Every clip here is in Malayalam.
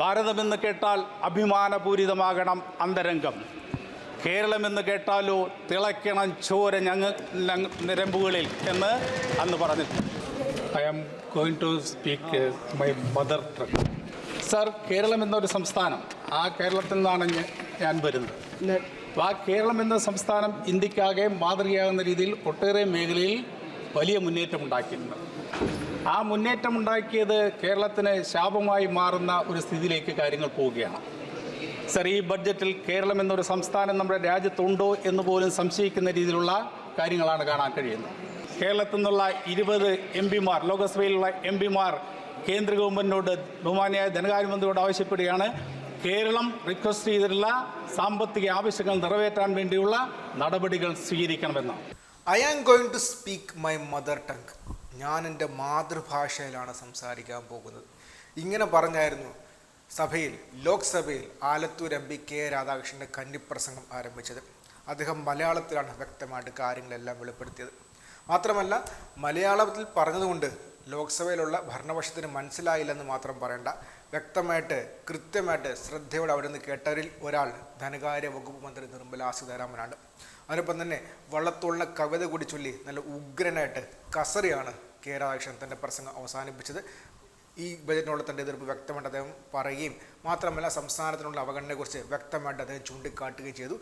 ഭാരതമെന്ന് കേട്ടാൽ അഭിമാനപൂരിതമാകണം അന്തരംഗം. കേരളമെന്ന് കേട്ടാലോ തിളയ്ക്കണം ചോര ഞങ്ങ ഞങ്ങ- നിരമ്പുകളിൽ എന്ന് അന്ന് പറഞ്ഞിട്ടുണ്ട്. I am going to speak my mother tongue sir Keralam എന്നൊരു സംസ്ഥാനം ആ കേരളത്തിൽ നിന്നാണ് ഞാൻ വരുന്നത്. ആ കേരളം എന്ന സംസ്ഥാനം ഇന്ത്യക്കാകെ മാതൃകയാകുന്ന രീതിയിൽ ഒട്ടേറെ മേഖലയിൽ വലിയ മുന്നേറ്റം ഉണ്ടാക്കിയിട്ടുണ്ട് ആ മുന്നേറ്റം ഉണ്ടാക്കിയത് കേരളത്തിന് ശാപമായി മാറുന്ന ഒരു സ്ഥിതിയിലേക്ക് കാര്യങ്ങൾ പോവുകയാണ്. സർ ഈ ബഡ്ജറ്റിൽ കേരളം എന്നൊരു സംസ്ഥാനം നമ്മുടെ രാജ്യത്തുണ്ടോ എന്ന് പോലും സംശയിക്കുന്ന രീതിയിലുള്ള കാര്യങ്ങളാണ് കാണാൻ കഴിയുന്നത്. കേരളത്തിൽ നിന്നുള്ള ഇരുപത് എം പിമാർ ലോകസഭയിലുള്ള എം പിമാർ കേന്ദ്ര ഗവൺമെന്റിനോട് ബഹുമാനിയായ ധനകാര്യമന്ത്രിയോട് ആവശ്യപ്പെടുകയാണ്. കേരളം റിക്വസ്റ്റ് ചെയ്തിട്ടുള്ള സാമ്പത്തിക ആവശ്യങ്ങൾ നിറവേറ്റാൻ വേണ്ടിയുള്ള നടപടികൾ സ്വീകരിക്കണമെന്ന് I am going to speak my mother tongue ഞാൻ എന്റെ മാതൃഭാഷയിലാണ് സംസാരിക്കാൻ പോകുന്നത്. ഇങ്ങനെ പറഞ്ഞായിരുന്നു സഭയിൽ ലോക്സഭയിൽ ആലത്തൂർ എം പി കെ രാധാകൃഷ്ണന്റെ കന്നിപ്രസംഗം ആരംഭിച്ചത്. അദ്ദേഹം മലയാളത്തിലാണ് വ്യക്തമായിട്ട് കാര്യങ്ങളെല്ലാം വെളിപ്പെടുത്തിയത്. മാത്രമല്ല മലയാളത്തിൽ പറഞ്ഞതുകൊണ്ട് ലോക്സഭയിലുള്ള ഭരണപക്ഷത്തിന് മനസ്സിലായില്ലെന്ന് മാത്രം പറയണ്ട. വ്യക്തമായിട്ട് കൃത്യമായിട്ട് ശ്രദ്ധയോടെ അവിടെ നിന്ന് കേട്ടവരിൽ ഒരാൾ ധനകാര്യ വകുപ്പ് മന്ത്രി നിർമ്മലാ സീതാരാമനാണ്. അതിനൊപ്പം തന്നെ വള്ളത്തോളിനെ കവിത കൂടി ചൊല്ലി നല്ല ഉഗ്രനായിട്ട് കസറിയാണ് കെ രാധാകൃഷ്ണൻ തന്റെ പ്രസംഗം അവസാനിപ്പിച്ചത് ഈ ബജറ്റിനോട് തന്റെ എതിർപ്പ് വ്യക്തമായിട്ട് അദ്ദേഹം പറയുകയും മാത്രമല്ല സംസ്ഥാനത്തിനുള്ള അവഗണനയെക്കുറിച്ച് വ്യക്തമായിട്ട് അദ്ദേഹം ചൂണ്ടിക്കാട്ടുകയും ചെയ്തു.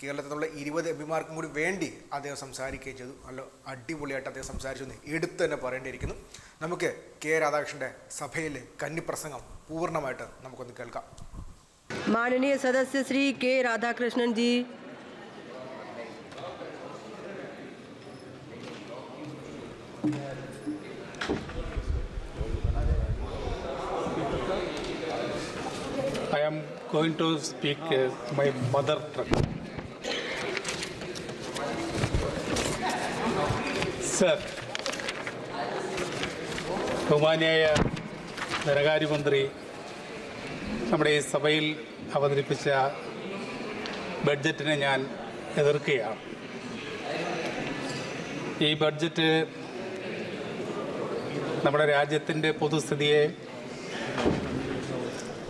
കേരളത്തിലുള്ള ഇരുപത് എം പിമാർക്കും കൂടി വേണ്ടി അദ്ദേഹം സംസാരിക്കുകയും ചെയ്തു. നല്ല അടിപൊളിയായിട്ട് അദ്ദേഹം സംസാരിച്ചു എന്ന് എടുത്തു തന്നെ പറയേണ്ടിയിരിക്കുന്നു. നമുക്ക് കെ രാധാകൃഷ്ണന്റെ സഭയിലെ കന്നിപ്രസംഗം പൂർണമായിട്ട് നമുക്കൊന്ന് കേൾക്കാം. മാനനീയ സദസ്യ Shri K Radhakrishnan ji. Yeah. Going to speak uh, my mother tongue. Sir ബഹുമാനിയായ ധനകാര്യമന്ത്രി നമ്മുടെ ഈ സഭയിൽ അവതരിപ്പിച്ച ബഡ്ജറ്റിനെ ഞാൻ എതിർക്കുകയാണ് ഈ ബഡ്ജറ്റ് നമ്മുടെ രാജ്യത്തിന്റെ പൊതുസ്ഥിതിയെ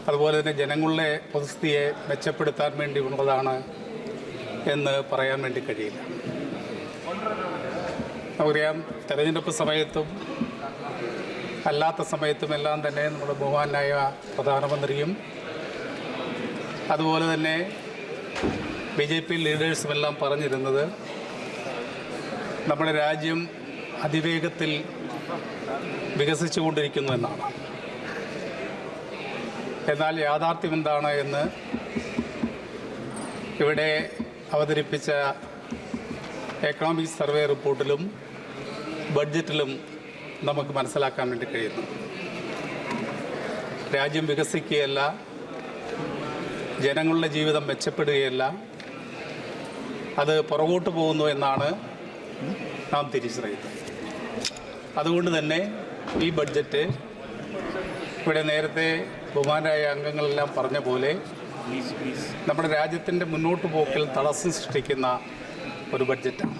അതുപോലെ തന്നെ ജനങ്ങളുടെ പൊതുസ്ഥിതിയെ മെച്ചപ്പെടുത്താൻ വേണ്ടി ഉള്ളതാണ് എന്ന് പറയാൻ വേണ്ടി കഴിയില്ല. നമുക്കറിയാം തെരഞ്ഞെടുപ്പ് സമയത്തും അല്ലാത്ത സമയത്തും എല്ലാം തന്നെ നമ്മുടെ ബഹുമാനായ പ്രധാനമന്ത്രിയും അതുപോലെ തന്നെ ബി ജെ പി ലീഡേഴ്സും എല്ലാം പറഞ്ഞിരുന്നത് നമ്മുടെ രാജ്യം അതിവേഗത്തിൽ വികസിച്ചുകൊണ്ടിരിക്കുന്നു എന്നാണ്. എന്നാൽ യാഥാർത്ഥ്യം എന്താണ് എന്ന് ഇവിടെ അവതരിപ്പിച്ച എക്കണോമിക് സർവേ റിപ്പോർട്ടിലും ബഡ്ജറ്റിലും നമുക്ക് മനസ്സിലാക്കാൻ വേണ്ടി കഴിയുന്നു. രാജ്യം വികസിക്കുകയല്ല ജനങ്ങളുടെ ജീവിതം മെച്ചപ്പെടുകയല്ല അത് പുറകോട്ട് പോകുന്നു എന്നാണ് നാം തിരിച്ചറിയുന്നത്. അതുകൊണ്ട് തന്നെ ഈ ബഡ്ജറ്റ് ഇവിടെ നേരത്തെ ബഹുമാനായ അംഗങ്ങളെല്ലാം പറഞ്ഞ പോലെ നമ്മുടെ രാജ്യത്തിന്റെ മുന്നോട്ട് പോക്കിൽ തടസ്സം സൃഷ്ടിക്കുന്ന ഒരു ബഡ്ജറ്റാണ്.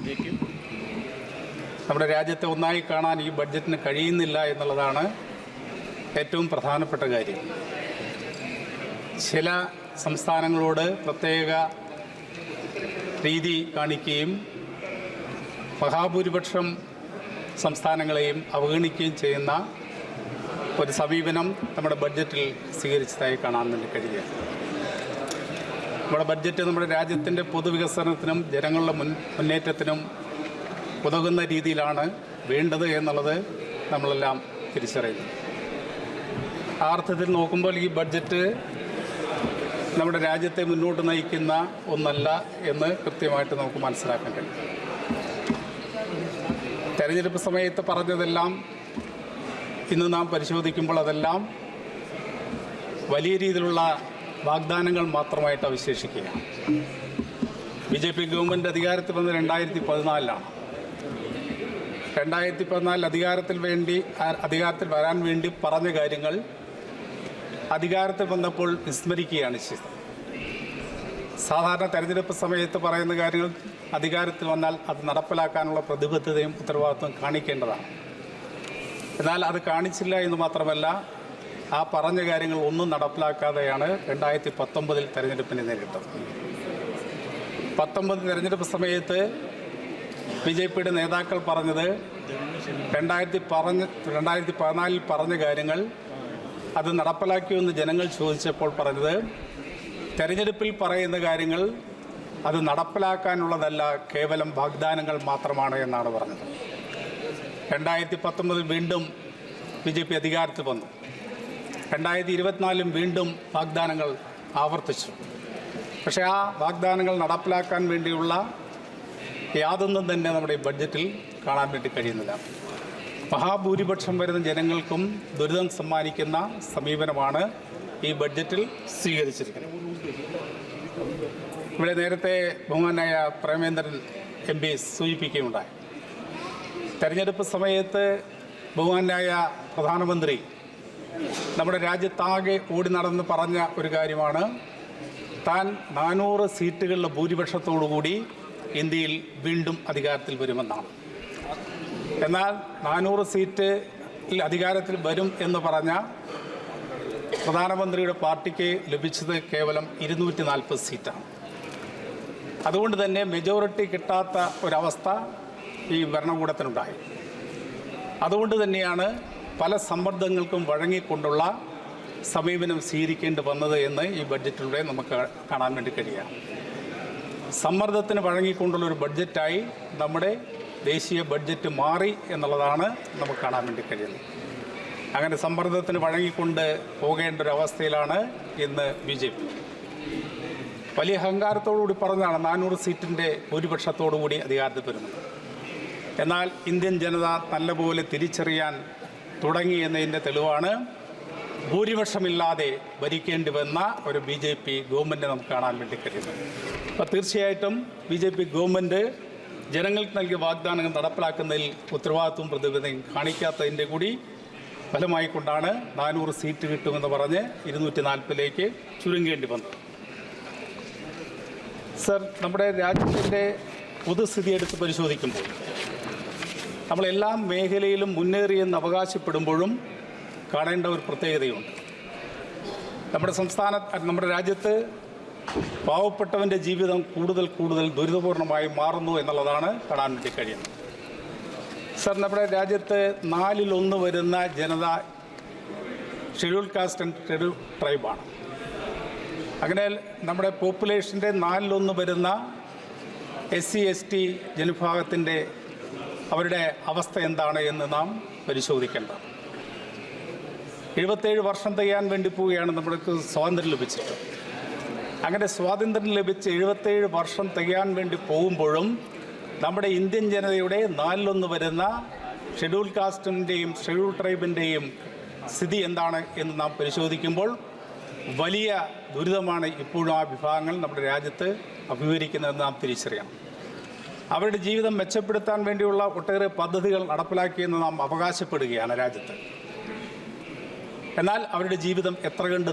നമ്മുടെ രാജ്യത്തെ ഒന്നായി കാണാൻ ഈ ബഡ്ജറ്റിന് കഴിയുന്നില്ല എന്നുള്ളതാണ് ഏറ്റവും പ്രധാനപ്പെട്ട കാര്യം. ചില സംസ്ഥാനങ്ങളോട് പ്രത്യേക രീതി കാണിക്കുകയും മഹാഭൂരിപക്ഷം സംസ്ഥാനങ്ങളെയും അവഗണിക്കുകയും ചെയ്യുന്ന ഒരു സമീപനം നമ്മുടെ ബഡ്ജറ്റിൽ സ്വീകരിച്ചതായി കാണാൻ വേണ്ടി കഴിയുക. നമ്മുടെ ബഡ്ജറ്റ് നമ്മുടെ രാജ്യത്തിന്റെ പൊതുവികസനത്തിനും ജനങ്ങളുടെ മുൻ മുന്നേറ്റത്തിനും ഉതകുന്ന രീതിയിലാണ് വേണ്ടത് എന്നുള്ളത് നമ്മളെല്ലാം തിരിച്ചറിയുന്നു. ആ അർത്ഥത്തിൽ നോക്കുമ്പോൾ ഈ ബഡ്ജറ്റ് നമ്മുടെ രാജ്യത്തെ മുന്നോട്ട് നയിക്കുന്ന ഒന്നല്ല എന്ന് കൃത്യമായിട്ട് നമുക്ക് മനസ്സിലാക്കാൻ കഴിയും. തെരഞ്ഞെടുപ്പ് സമയത്ത് പറഞ്ഞതെല്ലാം ഇന്ന് നാം പരിശോധിക്കുമ്പോൾ അതെല്ലാം വലിയ രീതിയിലുള്ള വാഗ്ദാനങ്ങൾ മാത്രമായിട്ട് അവശേഷിക്കുക ബി ജെ പി ഗവൺമെന്റ് അധികാരത്തിൽ വന്ന് രണ്ടായിരത്തി പതിനാലിലാണ്. രണ്ടായിരത്തി പതിനാലിൽ അധികാരത്തിൽ വേണ്ടി അധികാരത്തിൽ വരാൻ വേണ്ടി പറഞ്ഞ കാര്യങ്ങൾ അധികാരത്തിൽ വന്നപ്പോൾ വിസ്മരിക്കുകയാണ് ചെയ്തത്. സാധാരണ തെരഞ്ഞെടുപ്പ് സമയത്ത് പറയുന്ന കാര്യങ്ങൾ അധികാരത്തിൽ വന്നാൽ അത് നടപ്പിലാക്കാനുള്ള പ്രതിബദ്ധതയും ഉത്തരവാദിത്വം കാണിക്കേണ്ടതാണ്. എന്നാൽ അത് കാണിച്ചില്ല എന്ന് മാത്രമല്ല ആ പറഞ്ഞ കാര്യങ്ങൾ ഒന്നും നടപ്പിലാക്കാതെയാണ് രണ്ടായിരത്തി പത്തൊമ്പതിൽ തെരഞ്ഞെടുപ്പിനെ നേരിട്ടത്. പത്തൊമ്പത് തെരഞ്ഞെടുപ്പ് സമയത്ത് ബി ജെ പിയുടെ നേതാക്കൾ പറഞ്ഞത് രണ്ടായിരത്തി പറഞ്ഞ് രണ്ടായിരത്തി പതിനാലിൽ പറഞ്ഞ കാര്യങ്ങൾ അത് നടപ്പിലാക്കിയെന്ന് ജനങ്ങൾ ചോദിച്ചപ്പോൾ പറഞ്ഞത് തെരഞ്ഞെടുപ്പിൽ പറയുന്ന കാര്യങ്ങൾ അത് നടപ്പിലാക്കാനുള്ളതല്ല കേവലം വാഗ്ദാനങ്ങൾ മാത്രമാണ് എന്നാണ് പറഞ്ഞത്. രണ്ടായിരത്തി പത്തൊമ്പതിൽ വീണ്ടും ബി ജെ പി അധികാരത്തിൽ വന്നു. രണ്ടായിരത്തി ഇരുപത്തിനാലിലും വീണ്ടും വാഗ്ദാനങ്ങൾ ആവർത്തിച്ചു. പക്ഷെ ആ വാഗ്ദാനങ്ങൾ നടപ്പിലാക്കാൻ വേണ്ടിയുള്ള യാതൊന്നും തന്നെ നമ്മുടെ ബഡ്ജറ്റിൽ കാണാൻ വേണ്ടി കഴിയുന്നില്ല. മഹാഭൂരിപക്ഷം വരുന്ന ജനങ്ങൾക്കും ദുരിതം സമ്മാനിക്കുന്ന സമീപനമാണ് ഈ ബഡ്ജറ്റിൽ സ്വീകരിച്ചിരിക്കുന്നത്. ഇവിടെ നേരത്തെ ബഹുമാനായ പ്രേമേന്ദ്രൻ എം പി സൂചിപ്പിക്കുകയുണ്ടായി. തെരഞ്ഞെടുപ്പ് സമയത്ത് ബഹുമാനായ പ്രധാനമന്ത്രി നമ്മുടെ രാജ്യത്താകെ ഓടി നടന്ന് പറഞ്ഞ ഒരു കാര്യമാണ്. താൻ നാനൂറ് സീറ്റുകളുടെ ഭൂരിപക്ഷത്തോടുകൂടി ഇന്ത്യയിൽ വീണ്ടും അധികാരത്തിൽ വരുമെന്നാണ്. എന്നാൽ നാനൂറ് സീറ്റ് അധികാരത്തിൽ വരും എന്ന് പറഞ്ഞ പ്രധാനമന്ത്രിയുടെ പാർട്ടിക്ക് ലഭിച്ചത് കേവലം ഇരുന്നൂറ്റി നാൽപ്പത് സീറ്റാണ്. അതുകൊണ്ട് തന്നെ മെജോറിറ്റി കിട്ടാത്ത ഒരവസ്ഥ ഈ ഭരണകൂടത്തിനുണ്ടായി. അതുകൊണ്ട് തന്നെയാണ് പല സമ്മർദ്ദങ്ങൾക്കും വഴങ്ങിക്കൊണ്ടുള്ള സമീപനം സ്വീകരിക്കേണ്ടി വന്നത് എന്ന് ഈ ബഡ്ജറ്റിലൂടെ നമുക്ക് കാണാൻ വേണ്ടി കഴിയാം സമ്മർദ്ദത്തിന് വഴങ്ങിക്കൊണ്ടുള്ള ഒരു ബഡ്ജറ്റായി നമ്മുടെ ദേശീയ ബഡ്ജറ്റ് മാറി എന്നുള്ളതാണ് നമുക്ക് കാണാൻ വേണ്ടി കഴിയുന്നത്. അങ്ങനെ സമ്മർദ്ദത്തിന് വഴങ്ങിക്കൊണ്ട് പോകേണ്ട ഒരു അവസ്ഥയിലാണ് ഇന്ന് ബി ജെ പി. വലിയ അഹങ്കാരത്തോടുകൂടി പറഞ്ഞാണ് നാനൂറ് സീറ്റിന്റെ ഭൂരിപക്ഷത്തോടുകൂടി അധികാരത്തിൽ വരുന്നത്. എന്നാൽ ഇന്ത്യൻ ജനത നല്ലപോലെ തിരിച്ചറിയാൻ തുടങ്ങി എന്നതിന്റെ തെളിവാണ്. ഭൂരിപക്ഷമില്ലാതെ ഭരിക്കേണ്ടി വന്ന ഒരു ബി ജെ പി ഗവൺമെന്റ് നമുക്ക് കാണാൻ വേണ്ടി കഴിയുന്നത് അപ്പോൾ തീർച്ചയായിട്ടും ബി ജെ പി ഗവൺമെന്റ് ജനങ്ങൾക്ക് നൽകിയ വാഗ്ദാനങ്ങൾ നടപ്പിലാക്കുന്നതിൽ ഉത്തരവാദിത്വവും പ്രതിബദ്ധതയും കാണിക്കാത്തതിന്റെ കൂടി ഫലമായിക്കൊണ്ടാണ് നാനൂറ് സീറ്റ് കിട്ടുമെന്ന് പറഞ്ഞ് ഇരുന്നൂറ്റി നാൽപ്പതിലേക്ക് ചുരുങ്ങേണ്ടി വന്നത്. സർ നമ്മുടെ രാജ്യത്തിന്റെ പൊതുസ്ഥിതി എടുത്ത് പരിശോധിക്കുമ്പോൾ നമ്മൾ എല്ലാ മേഖലയിലും മുന്നേറിയെന്ന് അവകാശപ്പെടുമ്പോഴും കാണേണ്ട ഒരു പ്രത്യേകതയുണ്ട്. നമ്മുടെ സംസ്ഥാന നമ്മുടെ രാജ്യത്ത് പാവപ്പെട്ടവന്റെ ജീവിതം കൂടുതൽ കൂടുതൽ ദുരിതപൂർണമായി മാറുന്നു എന്നുള്ളതാണ് കാണാൻ വേണ്ടി കഴിയുന്നത്. സർ നമ്മുടെ രാജ്യത്ത് നാലിലൊന്ന് വരുന്ന ജനത ഷെഡ്യൂൾ കാസ്റ്റ് ആൻഡ് ഷെഡ്യൂൾ ട്രൈബാണ് അങ്ങനെ നമ്മുടെ പോപ്പുലേഷന്റെ നാലിലൊന്ന് വരുന്ന എസ് സി എസ് ടി ജനവിഭാഗത്തിന്റെ അവരുടെ അവസ്ഥ എന്താണ് എന്ന് നാം പരിശോധിക്കേണ്ടത് എഴുപത്തേഴ് വർഷം തികയാൻ വേണ്ടി പോവുകയാണ് നമ്മൾക്ക് സ്വാതന്ത്ര്യം ലഭിച്ചിട്ട്. അങ്ങനെ സ്വാതന്ത്ര്യം ലഭിച്ച് എഴുപത്തേഴ് വർഷം തികയാൻ വേണ്ടി പോകുമ്പോഴും നമ്മുടെ ഇന്ത്യൻ ജനതയുടെ നാലിലൊന്ന് വരുന്ന ഷെഡ്യൂൾ കാസ്റ്റിന്റെയും ഷെഡ്യൂൾ ട്രൈബിന്റെയും സ്ഥിതി എന്താണ് എന്ന് നാം പരിശോധിക്കുമ്പോൾ വലിയ ദുരിതമാണ് ഇപ്പോഴും ആ വിഭാഗങ്ങൾ നമ്മുടെ രാജ്യത്ത് അഭിമുഖീകരിക്കുന്നതെന്ന് നാം തിരിച്ചറിയണം. അവരുടെ ജീവിതം മെച്ചപ്പെടുത്താൻ വേണ്ടിയുള്ള ഒട്ടേറെ പദ്ധതികൾ നടപ്പിലാക്കിയെന്ന് നാം അവകാശപ്പെടുകയാണ് രാജ്യത്ത്. എന്നാൽ അവരുടെ ജീവിതം എത്ര കണ്ട്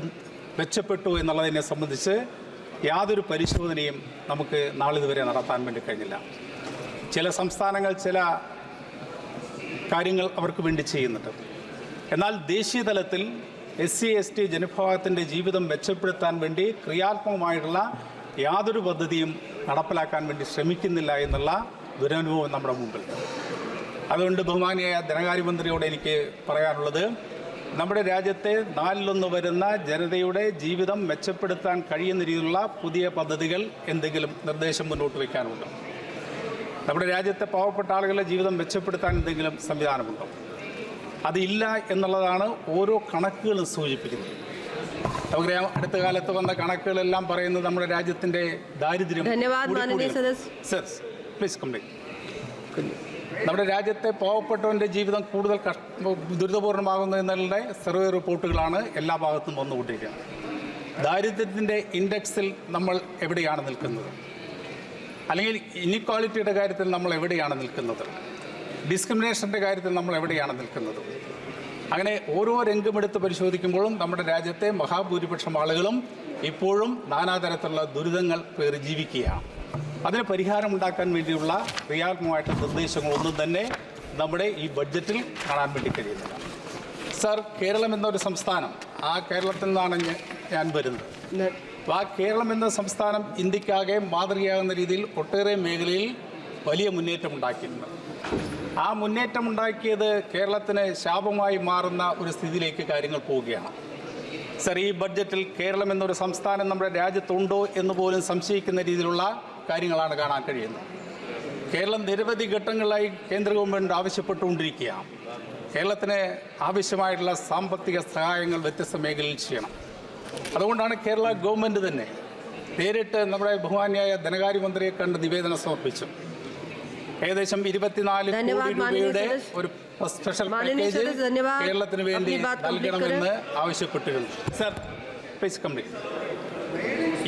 മെച്ചപ്പെട്ടു എന്നുള്ളതിനെ സംബന്ധിച്ച് യാതൊരു പരിശോധനയും നമുക്ക് നാളിതുവരെ നടത്താൻ വേണ്ടി കഴിഞ്ഞില്ല. ചില സംസ്ഥാനങ്ങൾ ചില കാര്യങ്ങൾ അവർക്ക് വേണ്ടി ചെയ്യുന്നുണ്ട്. എന്നാൽ ദേശീയ തലത്തിൽ എസ് സി എസ് ടി ജനവിഭാഗത്തിന്റെ ജീവിതം മെച്ചപ്പെടുത്താൻ വേണ്ടി ക്രിയാത്മകമായിട്ടുള്ള യാതൊരു പദ്ധതിയും നടപ്പിലാക്കാൻ വേണ്ടി ശ്രമിക്കുന്നില്ല എന്നുള്ള ദുരനുഭവം നമ്മുടെ മുമ്പിൽ. അതുകൊണ്ട് ബഹുമാനിയായ ധനകാര്യമന്ത്രിയോട് എനിക്ക് പറയാനുള്ളത് നമ്മുടെ രാജ്യത്തെ നാലിലൊന്ന് വരുന്ന ജനതയുടെ ജീവിതം മെച്ചപ്പെടുത്താൻ കഴിയുന്ന രീതിയിലുള്ള പുതിയ പദ്ധതികൾ എന്തെങ്കിലും നിർദ്ദേശം മുന്നോട്ട് വയ്ക്കാനുണ്ടോ? നമ്മുടെ രാജ്യത്തെ പാവപ്പെട്ട ആളുകളുടെ ജീവിതം മെച്ചപ്പെടുത്താൻ എന്തെങ്കിലും സംവിധാനമുണ്ടോ? അതില്ല എന്നുള്ളതാണ് ഓരോ കണക്കുകളും സൂചിപ്പിക്കുന്നത്. നമുക്കറിയാം അടുത്ത കാലത്ത് വന്ന കണക്കുകളെല്ലാം പറയുന്നത് നമ്മുടെ രാജ്യത്തിന്റെ ദാരിദ്ര്യം സർ പ്ലീസ് കംപ്ലീറ്റ് നമ്മുടെ രാജ്യത്തെ പാവപ്പെട്ടവന്റെ ജീവിതം കൂടുതൽ കഷ്ട ദുരിതപൂർണമാകുന്നു എന്നുള്ള സർവേ റിപ്പോർട്ടുകളാണ് എല്ലാ ഭാഗത്തും വന്നുകൊണ്ടിരിക്കുന്നത്. ദാരിദ്ര്യത്തിന്റെ ഇൻഡെക്സിൽ നമ്മൾ എവിടെയാണ് നിൽക്കുന്നത്? അല്ലെങ്കിൽ ഇനിക്വാളിറ്റിയുടെ കാര്യത്തിൽ നമ്മൾ എവിടെയാണ് നിൽക്കുന്നത്? ഡിസ്ക്രിമിനേഷന്റെ കാര്യത്തിൽ നമ്മൾ എവിടെയാണ് നിൽക്കുന്നത്? അങ്ങനെ ഓരോ രംഗമെടുത്ത് പരിശോധിക്കുമ്പോഴും നമ്മുടെ രാജ്യത്തെ മഹാഭൂരിപക്ഷം ആളുകളും ഇപ്പോഴും നാനാതരത്തിലുള്ള ദുരിതങ്ങൾ പേറി ജീവിക്കുകയാണ്. അതിന് പരിഹാരമുണ്ടാക്കാൻ വേണ്ടിയുള്ള ക്രിയാത്മകമായിട്ടുള്ള നിർദ്ദേശങ്ങളൊന്നും തന്നെ നമ്മുടെ ഈ ബഡ്ജറ്റിൽ കാണാൻ വേണ്ടി കഴിയുന്നില്ല. സർ കേരളം എന്നൊരു സംസ്ഥാനം ആ കേരളത്തിൽ നിന്നാണ് ഞാൻ വരുന്നത്. ആ കേരളം എന്ന സംസ്ഥാനം ഇന്ത്യക്കാകെ മാതൃകയാകുന്ന രീതിയിൽ ഒട്ടേറെ മേഖലയിൽ വലിയ മുന്നേറ്റം ഉണ്ടാക്കിയിട്ടുണ്ട് ആ മുന്നേറ്റം ഉണ്ടാക്കിയത് കേരളത്തിന് ശാപമായി മാറുന്ന ഒരു സ്ഥിതിയിലേക്ക് കാര്യങ്ങൾ പോവുകയാണ്. സർ ഈ ബഡ്ജറ്റിൽ കേരളം എന്നൊരു സംസ്ഥാനം നമ്മുടെ രാജ്യത്തുണ്ടോ എന്ന് പോലും സംശയിക്കുന്ന രീതിയിലുള്ള കാര്യങ്ങളാണ് കാണാൻ കഴിയുന്നത്. കേരളം നിരവധി ഘട്ടങ്ങളിലായി കേന്ദ്ര ഗവൺമെന്റ് ആവശ്യപ്പെട്ടുകൊണ്ടിരിക്കുകയാണ്. കേരളത്തിന് ആവശ്യമായിട്ടുള്ള സാമ്പത്തിക സഹായങ്ങൾ വ്യത്യസ്ത മേഖലയിൽ ചെയ്യണം. അതുകൊണ്ടാണ് കേരള ഗവൺമെന്റ് തന്നെ നേരിട്ട് നമ്മുടെ ബഹുമാന്യായ ധനകാര്യമന്ത്രിയെ കണ്ട് നിവേദനം സമർപ്പിച്ചു ഏകദേശം ഇരുപത്തിനാല് കോടി രൂപയുടെ ഒരു സ്പെഷ്യൽ പാക്കേജ് കേരളത്തിന് വേണ്ടി നൽകണമെന്ന് ആവശ്യപ്പെട്ടിരുന്നു. സർ പ്ലീസ് കംപ്ലീറ്റ്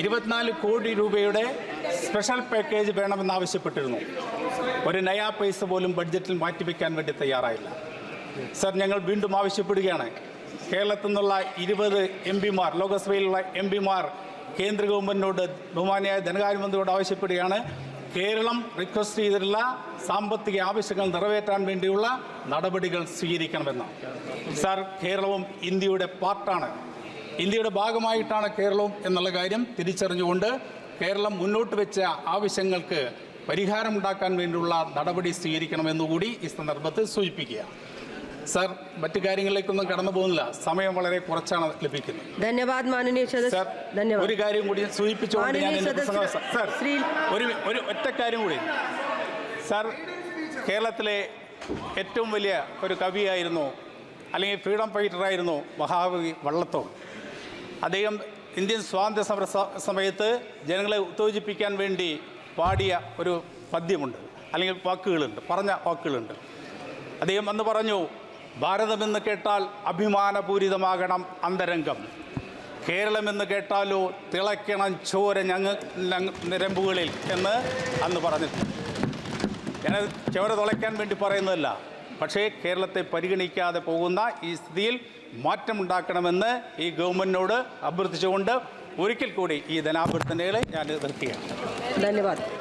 ഇരുപത്തിനാല് കോടി രൂപയുടെ സ്പെഷ്യൽ പാക്കേജ് വേണമെന്ന് ആവശ്യപ്പെട്ടിരുന്നു. ഒരു നയാ പൈസ പോലും ബഡ്ജറ്റിൽ മാറ്റിവെക്കാൻ വേണ്ടി തയ്യാറായില്ല. സർ ഞങ്ങൾ വീണ്ടും ആവശ്യപ്പെടുകയാണ്. കേരളത്തിൽ നിന്നുള്ള ഇരുപത് എം പിമാർ ലോകസഭയിലുള്ള എം പിമാർ കേന്ദ്ര ഗവൺമെന്റിനോട് ബഹുമാനിയായ ധനകാര്യമന്ത്രിയോട് ആവശ്യപ്പെടുകയാണ്. കേരളം റിക്വസ്റ്റ് ചെയ്തിട്ടുള്ള സാമ്പത്തിക ആവശ്യങ്ങൾ നിറവേറ്റാൻ വേണ്ടിയുള്ള നടപടികൾ സ്വീകരിക്കണമെന്ന്. സാർ കേരളവും ഇന്ത്യയുടെ പാർട്ടാണ്. ഇന്ത്യയുടെ ഭാഗമായിട്ടാണ് കേരളവും എന്നുള്ള കാര്യം തിരിച്ചറിഞ്ഞുകൊണ്ട് കേരളം മുന്നോട്ട് വെച്ച ആവശ്യങ്ങൾക്ക് പരിഹാരമുണ്ടാക്കാൻ വേണ്ടിയുള്ള നടപടി സ്വീകരിക്കണമെന്നുകൂടി ഈ സന്ദർഭത്തിൽ സൂചിപ്പിക്കുക. സർ മറ്റു കാര്യങ്ങളിലേക്കൊന്നും കടന്നു പോകുന്നില്ല. സമയം വളരെ കുറച്ചാണ് ലഭിക്കുന്നത്. ധന്യവാദ് സർ ഒരു കാര്യം കൂടി സൂചിപ്പിച്ചു ഞാൻ ഒരു ഒരു ഒറ്റ കാര്യം കൂടി. സർ കേരളത്തിലെ ഏറ്റവും വലിയ ഒരു കവിയായിരുന്നു അല്ലെങ്കിൽ ഫ്രീഡം ഫൈറ്ററായിരുന്നു മഹാകവി വള്ളത്തോൾ. അദ്ദേഹം ഇന്ത്യൻ സ്വാതന്ത്ര്യ സമര സമയത്ത് ജനങ്ങളെ ഉത്തേജിപ്പിക്കാൻ വേണ്ടി പാടിയ ഒരു പദ്യമുണ്ട് അല്ലെങ്കിൽ വാക്കുകളുണ്ട് പറഞ്ഞ വാക്കുകളുണ്ട്. അദ്ദേഹം അന്ന് പറഞ്ഞു ഭാരതമെന്ന് കേട്ടാൽ അഭിമാനപൂരിതമാകണം അന്തരംഗം. കേരളമെന്ന് കേട്ടാലോ തിളയ്ക്കണം ചോര ഞങ്ങ നിരമ്പുകളിൽ എന്ന് അന്ന് പറഞ്ഞിട്ടുണ്ട്. ഞാൻ ചോര തുളയ്ക്കാൻ വേണ്ടി പറയുന്നതല്ല പക്ഷേ കേരളത്തെ പരിഗണിക്കാതെ പോകുന്ന ഈ സ്ഥിതിയിൽ മാറ്റമുണ്ടാക്കണമെന്ന് ഈ ഗവൺമെന്റിനോട് അഭ്യർത്ഥിച്ചുകൊണ്ട് ഒരിക്കൽ കൂടി ഈ ധനാഭ്യർത്ഥനകളെ ഞാൻ നിർത്തിയാണ്. ധന്യവാദം.